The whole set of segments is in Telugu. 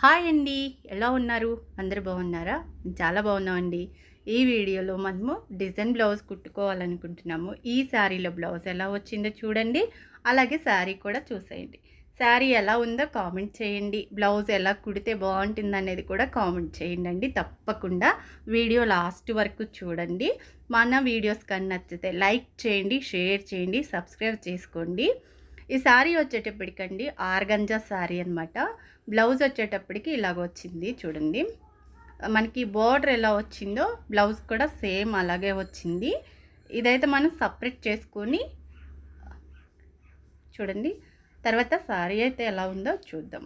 హాయ్ అండి. ఎలా ఉన్నారు? అందరు బాగున్నారా? చాలా బాగున్నామండి. ఈ వీడియోలో మనము డిజైన్ బ్లౌజ్ కుట్టుకోవాలనుకుంటున్నాము. ఈ శారీలో బ్లౌజ్ ఎలా వచ్చిందో చూడండి. అలాగే శారీ కూడా చూసేయండి. శారీ ఎలా ఉందో కామెంట్ చేయండి. బ్లౌజ్ ఎలా కుడితే బాగుంటుంది అనేది కూడా కామెంట్ చేయండి అండి. తప్పకుండా వీడియో లాస్ట్ వరకు చూడండి. మన వీడియోస్ కానీ నచ్చితే లైక్ చేయండి షేర్ చేయండి సబ్స్క్రైబ్ చేసుకోండి. ఈ శారీ వచ్చేటప్పటికండి ఆర్గంజా శారీ అనమాట బ్లౌజ్ వచ్చేటప్పటికి ఇలాగ వచ్చింది చూడండి. మనకి బోర్డర్ ఎలా వచ్చిందో బ్లౌజ్ కూడా సేమ్ అలాగే వచ్చింది. ఇదైతే మనం సపరేట్ చేసుకొని చూడండి. తర్వాత శారీ అయితే ఎలా ఉందో చూద్దాం.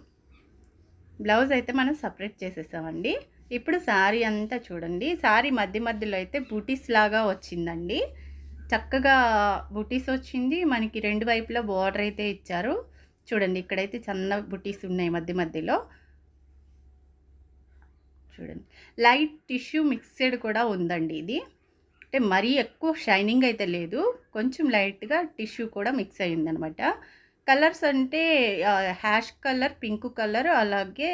బ్లౌజ్ అయితే మనం సపరేట్ చేసేసామండి. ఇప్పుడు శారీ అంతా చూడండి. శారీ మధ్య మధ్యలో అయితే బూటీస్ లాగా వచ్చిందండి. చక్కగా బుటీస్ వచ్చింది. మనకి రెండు వైపులా బార్డర్ అయితే ఇచ్చారు. చూడండి ఇక్కడైతే చిన్న బుటీస్ ఉన్నాయి మధ్య మధ్యలో. చూడండి లైట్ టిష్యూ మిక్స్డ్ కూడా ఉందండి ఇది. అంటే మరీ ఎక్కువ షైనింగ్ అయితే లేదు. కొంచెం లైట్గా టిష్యూ కూడా మిక్స్ అయ్యిందనమాట. కలర్స్ అంటే హ్యాష్ కలర్ పింక్ కలర్ అలాగే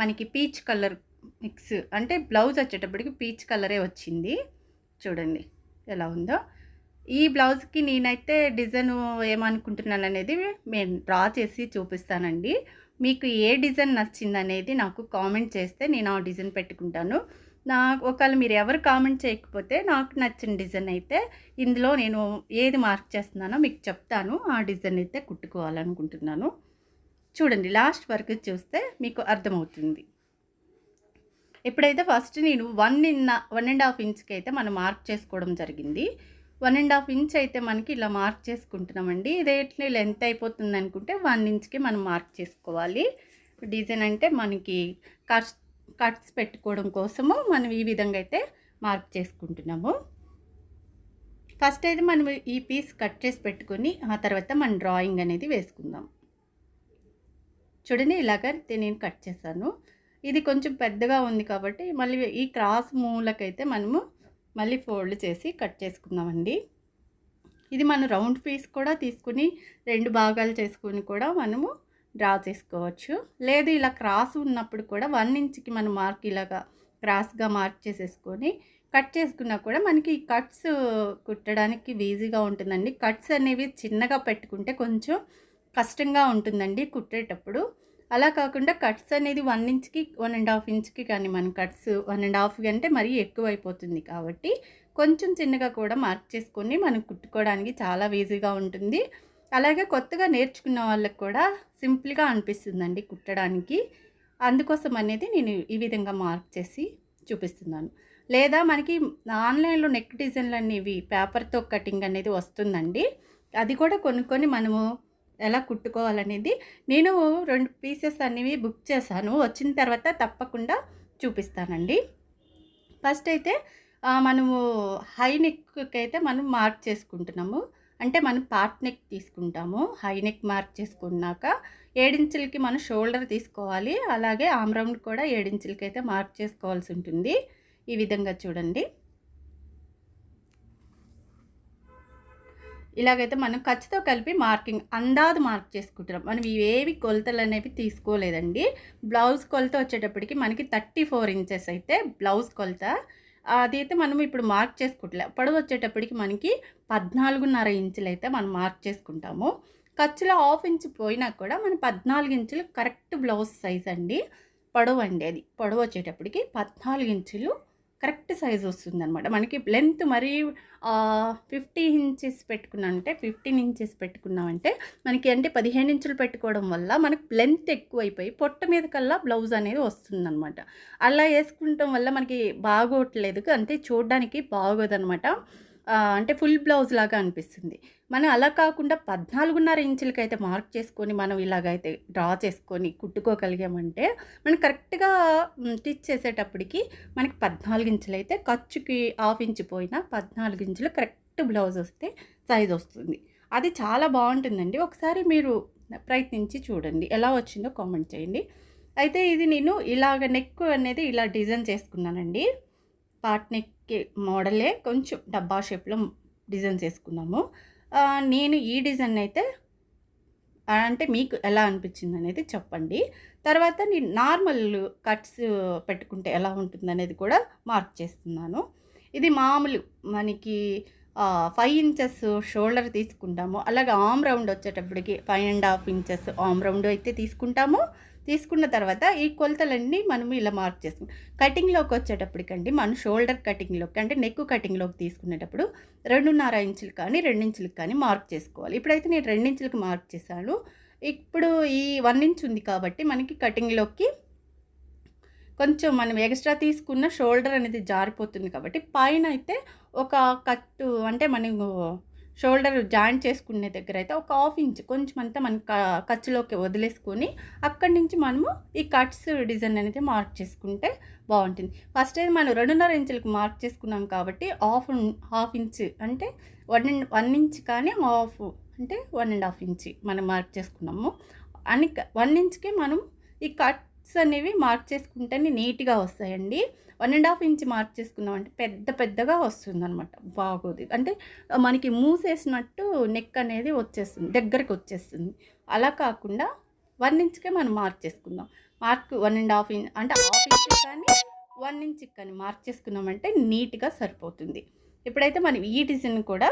మనకి పీచ్ కలర్ మిక్స్. అంటే బ్లౌజ్ వచ్చేటప్పటికి పీచ్ కలరే వచ్చింది. చూడండి ఎలా ఉందో. ఈ బ్లౌజ్కి నేనైతే డిజైన్ ఏమనుకుంటున్నాను అనేది నేను డ్రా చేసి చూపిస్తానండి. మీకు ఏ డిజైన్ నచ్చింది అనేది నాకు కామెంట్ చేస్తే నేను ఆ డిజైన్ పెట్టుకుంటాను. నాకు ఒకవేళ మీరు ఎవరు కామెంట్ చేయకపోతే నాకు నచ్చిన డిజైన్ అయితే ఇందులో నేను ఏది మార్క్ చేస్తున్నానో మీకు చెప్తాను. ఆ డిజైన్ అయితే కుట్టుకోవాలనుకుంటున్నాను. చూడండి లాస్ట్ వరకు చూస్తే మీకు అర్థమవుతుంది. ఇప్పుడైతే ఫస్ట్ నేను one in one and half ఇంచ్కి అయితే మనం మార్క్ చేసుకోవడం జరిగింది. వన్ అండ్ హాఫ్ ఇంచ్ అయితే మనకి ఇలా మార్క్ చేసుకుంటున్నామండి. ఇదే లెంత్ అయిపోతుంది అనుకుంటే వన్ ఇంచ్కి మనం మార్క్ చేసుకోవాలి. డిజైన్ అంటే మనకి కట్స్ కట్స్ పెట్టుకోవడం కోసము మనం ఈ విధంగా అయితే మార్క్ చేసుకుంటున్నాము. ఫస్ట్ అయితే మనం ఈ పీస్ కట్ చేసి పెట్టుకొని ఆ తర్వాత మన డ్రాయింగ్ అనేది వేసుకుందాం. చూడండి ఇలాగ నేను కట్ చేశాను. ఇది కొంచెం పెద్దగా ఉంది కాబట్టి మళ్ళీ ఈ క్రాస్ మూలకైతే మనము మళ్ళీ ఫోల్డ్ చేసి కట్ చేసుకుందామండి. ఇది మనం రౌండ్ పీస్ కూడా తీసుకుని రెండు భాగాలు చేసుకుని కూడా మనము డ్రా చేసుకోవచ్చు. లేదు ఇలా క్రాస్ ఉన్నప్పుడు కూడా వన్ ఇంచ్కి మనం మార్క్ ఇలాగా క్రాస్గా మార్క్ చేసేసుకొని కట్ చేసుకున్నా కూడా మనకి ఈ కట్స్ కుట్టడానికి ఈజీగా ఉంటుందండి. కట్స్ అనేవి చిన్నగా పెట్టుకుంటే కొంచెం కష్టంగా ఉంటుందండి కుట్టేటప్పుడు. అలా కాకుండా కట్స్ అనేది వన్ ఇంచ్కి వన్ అండ్ హాఫ్ ఇంచ్కి కానీ మన కట్స్ వన్ అండ్ హాఫ్ అంటే మరీ ఎక్కువ అయిపోతుంది కాబట్టి కొంచెం చిన్నగా కూడా మార్క్ చేసుకొని మనం కుట్టుకోవడానికి చాలా ఈజీగా ఉంటుంది. అలాగే కొత్తగా నేర్చుకున్న వాళ్ళకి కూడా సింపుల్గా అనిపిస్తుందండి కుట్టడానికి. అందుకోసం అనేది నేను ఈ విధంగా మార్క్ చేసి చూపిస్తున్నాను. లేదా మనకి ఆన్లైన్లో నెక్ డిజైన్లు అనేవి పేపర్తో కటింగ్ అనేది వస్తుందండి. అది కూడా కొనుక్కొని మనము ఎలా కుట్టుకోవాలనేది నేను రెండు పీసెస్ అనేవి బుక్ చేశాను. వచ్చిన తర్వాత తప్పకుండా చూపిస్తానండి. ఫస్ట్ అయితే మనము హై నెక్కి అయితే మనం మార్క్ చేసుకుంటున్నాము. అంటే మనం పార్ట్ నెక్ తీసుకుంటాము. హై నెక్ మార్క్ చేసుకున్నాక ఏడించులకి మనం షోల్డర్ తీసుకోవాలి. అలాగే ఆమ్రౌండ్ కూడా ఏడించులకి అయితే మార్క్ చేసుకోవాల్సి ఉంటుంది. ఈ విధంగా చూడండి. ఇలాగైతే మనం ఖర్చుతో కలిపి మార్కింగ్ అందాదు మార్క్ చేసుకుంటున్నాం. మనం ఇవేవి కొలతలు అనేవి తీసుకోలేదండి. బ్లౌజ్ కొలత వచ్చేటప్పటికి మనకి థర్టీ ఫోర్ ఇంచెస్ అయితే బ్లౌజ్ కొలత. అదైతే మనం ఇప్పుడు మార్క్ చేసుకుంటలే. పొడవు వచ్చేటప్పటికి మనకి పద్నాలుగున్నర ఇంచులు అయితే మనం మార్క్ చేసుకుంటాము. ఖర్చులో హాఫ్ ఇంచ్ పోయినా కూడా మన పద్నాలుగు ఇంచులు కరెక్ట్ బ్లౌజ్ సైజ్ అండి. పొడవు అండి అది. పొడవు వచ్చేటప్పటికి పద్నాలుగు ఇంచులు కరెక్ట్ సైజ్ వస్తుందన్నమాట. మనకి లెంత్ మరీ ఫిఫ్టీ ఇంచెస్ పెట్టుకున్నామంటే ఫిఫ్టీన్ ఇంచెస్ పెట్టుకున్నామంటే మనకి అంటే పదిహేను ఇంచులు పెట్టుకోవడం వల్ల మనకి లెంత్ ఎక్కువైపోయి పొట్ట మీద కల్లా బ్లౌజ్ అనేది వస్తుందన్నమాట. అలా వేసుకుంటాం వల్ల మనకి బాగోట్లేదు. అంటే చూడడానికి బాగోదనమాట అంటే ఫుల్ బ్లౌజ్ లాగా అనిపిస్తుంది. మనం అలా కాకుండా పద్నాలుగున్నర ఇంచులకైతే మార్క్ చేసుకొని మనం ఇలాగైతే డ్రా చేసుకొని కుట్టుకోగలిగామంటే మనం కరెక్ట్గా స్టిచ్ చేసేటప్పటికి మనకి పద్నాలుగు ఇంచులు అయితే ఖర్చుకి హాఫ్ ఇంచు పోయినా పద్నాలుగు ఇంచులు కరెక్ట్ బ్లౌజ్ వస్తే సైజ్ వస్తుంది. అది చాలా బాగుంటుందండి. ఒకసారి మీరు ప్రయత్నించి చూడండి. ఎలా వచ్చిందో కామెంట్ చేయండి. అయితే ఇది నేను ఇలాగ నెక్ అనేది ఇలా డిజైన్ చేసుకున్నానండి. పార్ట్ నెక్ మోడలే కొంచెం డబ్బా షేప్లో డిజైన్స్ వేసుకున్నాము నేను ఈ డిజైన్ అయితే అంటే మీకు ఎలా అనిపించింది అనేది చెప్పండి. తర్వాత నేను నార్మల్ కట్స్ పెట్టుకుంటే ఎలా ఉంటుంది అనేది కూడా మార్క్ చేస్తున్నాను. ఇది మామూలు మనకి ఫైవ్ ఇంచెస్ షోల్డర్ తీసుకుంటాము. అలాగే ఆమ్ రౌండ్ వచ్చేటప్పటికి five and half inches arm round అయితే తీసుకుంటాము. తీసుకున్న తర్వాత ఈ కొలతలన్నీ మనం ఇలా మార్క్ చేసుకుంటాం కటింగ్లోకి వచ్చేటప్పటికండి మనం షోల్డర్ కటింగ్లోకి అంటే నెక్ కటింగ్లోకి తీసుకునేటప్పుడు రెండున్నర ఇంచులు కానీ రెండించులకు కానీ మార్క్ చేసుకోవాలి. ఇప్పుడైతే నేను రెండించులకు మార్క్ చేశాను. ఇప్పుడు ఈ వన్ ఇంచ్ ఉంది కాబట్టి మనకి కటింగ్లోకి కొంచెం మనం ఎక్స్ట్రా తీసుకున్న షోల్డర్ అనేది జారిపోతుంది కాబట్టి పైన అయితే ఒక కట్టు అంటే మనం షోల్డర్ జాయింట్ చేసుకునే దగ్గర అయితే ఒక హాఫ్ ఇంచ్ కొంచెం అంతా మన ఖర్చులోకి వదిలేసుకొని అక్కడి నుంచి మనము ఈ కట్స్ డిజైన్ అనేది మార్క్ చేసుకుంటే బాగుంటుంది. ఫస్ట్ అయితే మనం రెండున్నర ఇంచులకు మార్క్ చేసుకున్నాం కాబట్టి హాఫ్ హాఫ్ ఇంచ్ అంటే వన్ వన్ ఇంచ్ కానీ హాఫ్ అంటే వన్ అండ్ హాఫ్ ఇంచ్ మనం మార్క్ చేసుకున్నాము. అని వన్ ఇంచ్కి మనం ఈ కట్ కట్స్ అనేవి మార్క్ చేసుకుంటేనే నీట్గా వస్తాయండి. One and half inch mark చేసుకున్నామంటే పెద్ద పెద్దగా వస్తుంది అనమాట బాగోదు. అంటే మనకి మూసేసినట్టు నెక్ అనేది వచ్చేస్తుంది దగ్గరికి వచ్చేస్తుంది. అలా కాకుండా వన్ ఇంచ్కే మనం మార్క్ చేసుకుందాం. Mark one and half inch అంటే హాఫ్ ఇంచ్ కానీ వన్ ఇంచ్ కానీ మార్క్ చేసుకున్నామంటే నీట్గా సరిపోతుంది. ఇప్పుడైతే మనం ఈ డిజైన్ కూడా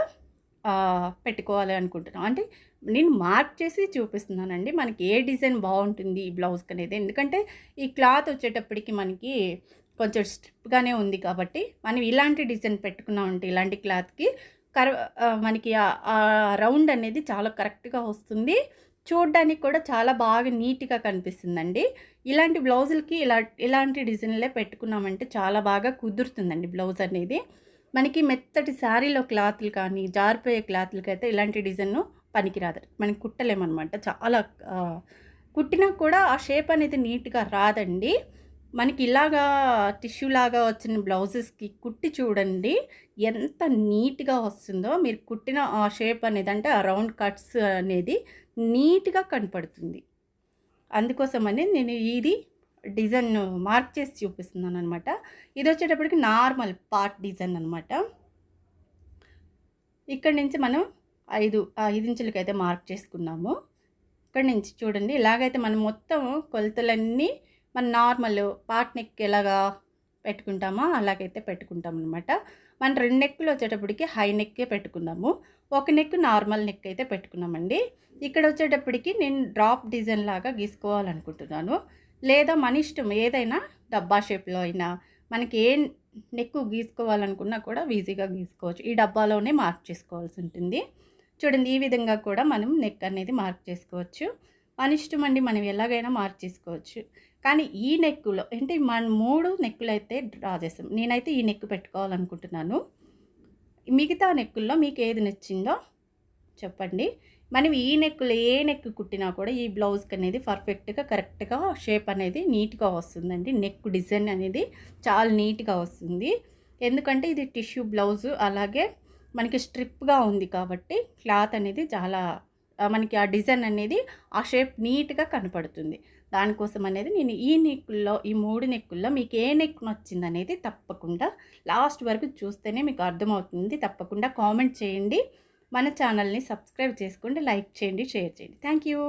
పెట్టుకోవాలి అనుకుంటున్నాం. అంటే నేను మార్క్ చేసి చూపిస్తున్నానండి. మనకి ఏ డిజైన్ బాగుంటుంది ఈ బ్లౌజ్కి అనేది. ఎందుకంటే ఈ క్లాత్ వచ్చేటప్పటికి మనకి కొంచెం స్ట్రిప్గానే ఉంది కాబట్టి మనం ఇలాంటి డిజైన్ పెట్టుకున్నామంటే ఇలాంటి క్లాత్కి కర మనకి రౌండ్ అనేది చాలా కరెక్ట్గా వస్తుంది. చూడడానికి కూడా చాలా బాగా నీట్గా కనిపిస్తుందండి. ఇలాంటి బ్లౌజులకి ఇలా ఇలాంటి డిజైన్లే పెట్టుకున్నామంటే చాలా బాగా కుదురుతుందండి బ్లౌజ్ అనేది. మనకి మెత్తటి శారీలో క్లాత్లు కానీ జారిపోయే క్లాత్లకి అయితే ఇలాంటి డిజైన్ పనికిరాదు. మనకి కుట్టలేమన్నమాట చాలా కుట్టినా కూడా ఆ షేప్ అనేది నీట్గా రాదండి. మనకి ఇలాగా టిష్యూ లాగా వచ్చిన బ్లౌజెస్కి కుట్టి చూడండి ఎంత నీట్గా వస్తుందో. మీరు కుట్టిన ఆ షేప్ అనేది అంటే ఆ రౌండ్ కట్స్ అనేది నీట్గా కనపడుతుంది. అందుకోసమని నేను ఇది డిజైన్ మార్క్ చేసి చూపిస్తున్నాను అనమాట ఇది వచ్చేటప్పటికి నార్మల్ పార్ట్ డిజైన్ అనమాట ఇక్కడ నుంచి మనం ఐదు ఐదు ఇంచులకి అయితే మార్క్ చేసుకున్నాము. ఇక్కడి నుంచి చూడండి ఇలాగైతే మనం మొత్తం కొలతలన్నీ మన నార్మల్ పార్ట్ నెక్ ఎలాగా పెట్టుకుంటామో అలాగైతే పెట్టుకుంటాం అనమాట మన రెండు నెక్కులు వచ్చేటప్పటికి హై నెక్కే పెట్టుకున్నాము. ఒక నెక్ నార్మల్ నెక్ అయితే పెట్టుకున్నామండి. ఇక్కడ వచ్చేటప్పటికి నేను డ్రాప్ డిజైన్ లాగా గీసుకోవాలనుకుంటున్నాను. లేదా మన ఇష్టం ఏదైనా డబ్బా షేప్లో అయినా మనకి ఏ నెక్ గీసుకోవాలనుకున్నా కూడా ఈజీగా గీసుకోవచ్చు. ఈ డబ్బాలోనే మార్క్ చేసుకోవాల్సి ఉంటుంది. చూడండి ఈ విధంగా కూడా మనం నెక్ అనేది మార్క్ చేసుకోవచ్చు. మన ఇష్టం అండి మనం ఎలాగైనా మార్క్ చేసుకోవచ్చు. కానీ ఈ నెక్కులో అంటే మన మూడు నెక్కులు అయితే డ్రా చేస్తాం. నేనైతే ఈ నెక్ పెట్టుకోవాలనుకుంటున్నాను. మిగతా నెక్కుల్లో మీకు ఏది నచ్చిందో చెప్పండి. మనం ఈ నెక్కులు ఏ నెక్ కుట్టినా కూడా ఈ బ్లౌజ్కి అనేది పర్ఫెక్ట్గా కరెక్ట్గా షేప్ అనేది నీట్గా వస్తుందండి. నెక్ డిజైన్ అనేది చాలా నీట్గా వస్తుంది. ఎందుకంటే ఇది టిష్యూ బ్లౌజు అలాగే మనకి స్ట్రిప్గా ఉంది కాబట్టి క్లాత్ అనేది చాలా మనకి ఆ డిజైన్ అనేది ఆ షేప్ నీట్గా కనపడుతుంది. దానికోసం అనేది నేను ఈ నెక్కుల్లో ఈ మూడు నెక్కుల్లో మీకు ఏ నెక్ నచ్చింది అనేది తప్పకుండా లాస్ట్ వరకు చూస్తేనే మీకు అర్థమవుతుంది. తప్పకుండా కామెంట్ చేయండి. మన ఛానల్ని సబ్స్క్రైబ్ చేసుకోండి లైక్ చేయండి షేర్ చేయండి. Thank you.